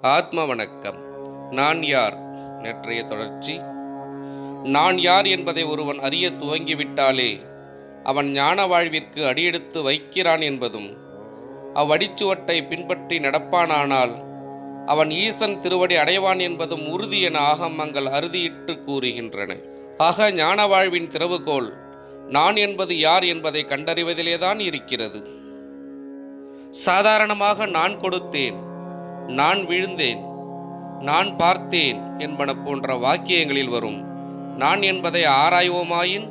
ஆத்ம வணக்கம் நான் யார்? நேற்றைய தொடர்ச்சி. நான் யார் என்பதை ஒருவன் அறிய துவங்கிவிட்டாலே அவன் ஞான வாழ்விற்கு அடியெடுத்து வைக்கிறான் என்பதும் அவ்வடிச்சுவட்டை பின்பற்றி நடப்பானானால் அவன் ஈசன் திருவடி அடைவான் என்பதும் உறுதி என ஆகமங்கள் அறுதியிட்டு கூறுகின்றன. ஆக ஞான வாழ்வின் திறவுகோல் நான் என்பது யார் என்பதை கண்டறிவதிலேதான் இருக்கிறது. சாதாரணமாக நான் கொடுத்தேன். நான் விழுந்தேன் நான் பார்த்தேன் என்பன போன்ற வாக்கியங்களில் வரும். நான் என்பதை ஆராய்வோமாயின்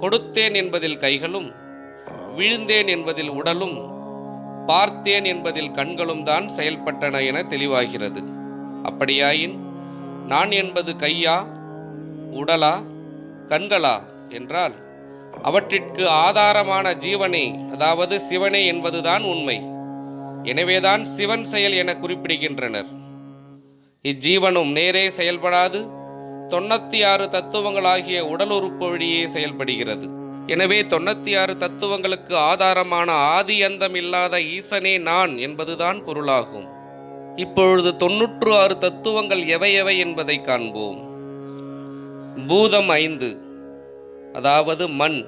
கொடுத்தேன் என்பதில் கைகளும் விழுந்தேன் என்பதில் உடலும் பார்த்தேன் என்பதில் கண்களும் தான் செயல்பட்டன என தெளிவாகிறது. அப்படியாயின் நான் என்பது கையா உடலா கண்களா என்றால் அவற்றிற்கு ஆதாரமான ஜீவனே அதாவது சிவனே என்பதுதான் உண்மை. எனவேதான் சிவன் செயல் என குறிப்பிடுகின்றனர். இஜீவனும் நேரே செயல்படாது தொண்ணூத்தி ஆறு தத்துவங்களாகிய உடல் உறுப்பு வழியே செயல்படுகிறது. எனவே தொண்ணூத்தி ஆறு தத்துவங்களுக்கு ஆதாரமான ஆதி அந்தம் இல்லாத ஈசனே நான் என்பதுதான் பொருளாகும். இப்பொழுது தொன்னூற்று ஆறு தத்துவங்கள் எவை எவை என்பதை காண்போம். பூதம் ஐந்து அதாவது மண்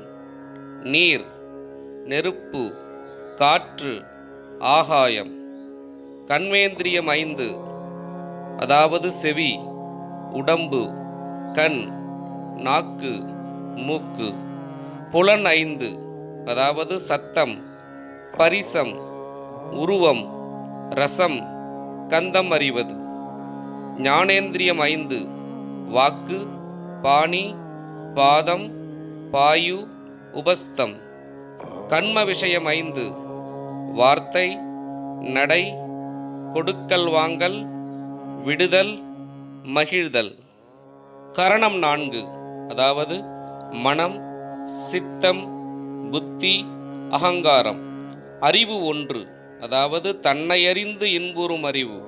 நீர் நெருப்பு காற்று ஆகாயம். கண்வேந்திரியம் ஐந்து. அதாவது செவி உடம்பு கண் நாக்கு மூக்கு. புலன் ஐந்து. அதாவது சத்தம் பரிசம் உருவம் ரசம் கந்தம் அறிவது. ஞானேந்திரியம் ஐந்து. வாக்கு பாணி பாதம் பாயு உபஸ்தம். கண்ம விஷயம் ஐந்து. வார்த்தை நடை கொடுக்கல் வாங்கல் விடுதல் மகிழ்தல். கரணம் நான்கு. அதாவது மனம் சித்தம் புத்தி அகங்காரம். அறிவு ஒன்று. அதாவது தன்னை அறிந்து இன்புறும் அறிவு.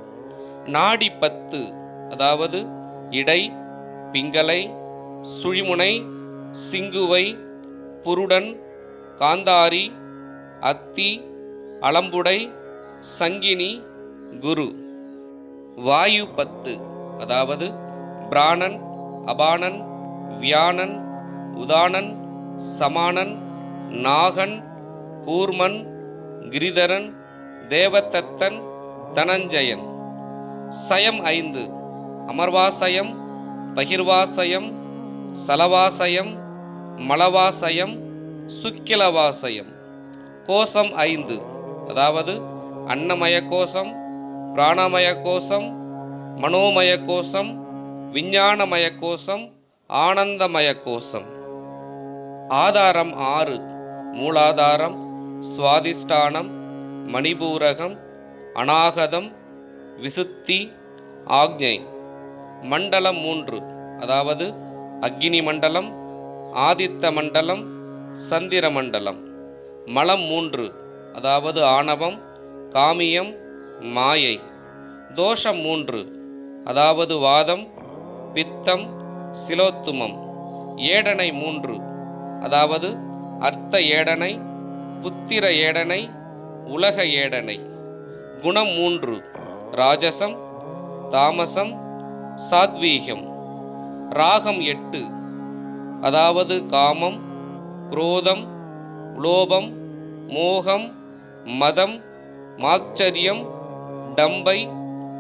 நாடி பத்து. அதாவது இடை பிங்களை சுழிமுனை சிங்குவை புருடன் காந்தாரி அத்தி அளம்புடை சங்கினி குரு. வாயு பத்து அதாவது பிராணன் அபானன் வியானன் உதானன் சமானன் நாகன் கூர்மன் கிரிதரன் தேவதத்தன் தனஞ்சயன். சயம் ஐந்து அமர்வாசயம் பகிர்வாசயம் சலவாசயம் மலவாசயம் சுக்கிலவாசயம். கோசம் ஐந்து அதாவது அன்னமய கோஷம் பிராணமய கோஷம் மனோமய கோஷம் விஞ்ஞானமய கோஷம் ஆனந்தமய கோஷம். ஆதாரம் ஆறு. மூலாதாரம் சுவாதிஷ்டானம் மணிபூரகம் அநாகதம் விசுத்தி ஆக்ஞை. மண்டலம் மூன்று. அதாவது அக்னி மண்டலம் ஆதித்த மண்டலம் சந்திர மண்டலம். மலம் மூன்று. அதாவது ஆணவம் காமியம் மாயை. தோஷம் மூன்று. அதாவது வாதம் பித்தம் சிலோத்துமம். ஏடனை மூன்று. அதாவது அர்த்த ஏடனை புத்திர ஏடனை உலக ஏடனை. குணம் மூன்று. ராஜசம் தாமசம் சாத்வீகம். ராகம் எட்டு. அதாவது காமம் குரோதம் லோபம் மோகம் மதம் மாச்சரியம் டம்பை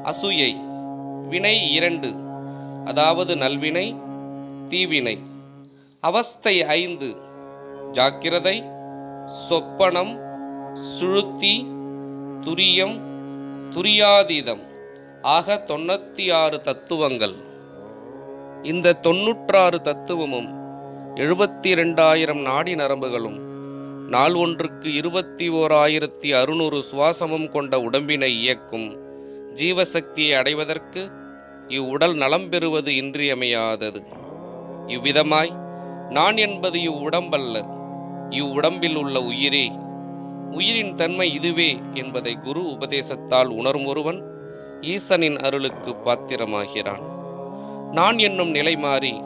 அசூயை. வினை இரண்டு. அதாவது நல்வினை தீவினை. அவஸ்தை ஐந்து. ஜாக்கிரதை சொப்பனம் சுழுத்தி துரியம் துரியாதீதம். ஆக தொண்ணூற்றி ஆறு தத்துவங்கள். இந்த தொன்னூற்றாறு தத்துவமும் எழுபத்தி ரெண்டாயிரம் நாடி நரம்புகளும் நாள் ஒன்றுக்கு இருபத்தி ஓர் ஆயிரத்தி அறுநூறு சுவாசமும் கொண்ட உடம்பினை இயக்கும் ஜீவசக்தியை அடைவதற்கு இவ்வுடல் நலம் பெறுவது இன்றியமையாதது. இவ்விதமாய் நான் என்பது இவ்வுடம்பல்ல இவ்வுடம்பில் உள்ள உயிரே. உயிரின் தன்மை இதுவே என்பதை குரு உபதேசத்தால் உணரும் ஒருவன் ஈசனின் அருளுக்கு பாத்திரமாகிறான். நான் என்னும் நிலை மாறி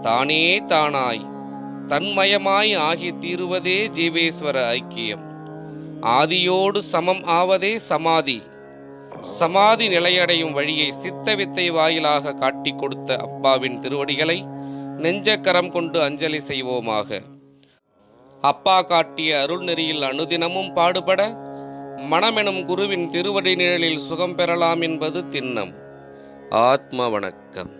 தானே தானாய் தன்மயமாய் ஆகி தீருவதே ஜீவேஸ்வர ஐக்கியம். ஆதியோடு சமம் ஆவதே சமாதி. சமாதி நிலையடையும் வழியை சித்த வித்தை வாயிலாக காட்டிக் கொடுத்த அப்பாவின் திருவடிகளை நெஞ்சக்கரம் கொண்டு அஞ்சலி செய்வோமாக. அப்பா காட்டிய அருள் நெறியில் அனுதினமும் பாடுபட மனமெனும் குருவின் திருவடி நிழலில் சுகம் பெறலாம் என்பது திண்ணம். ஆத்ம வணக்கம்.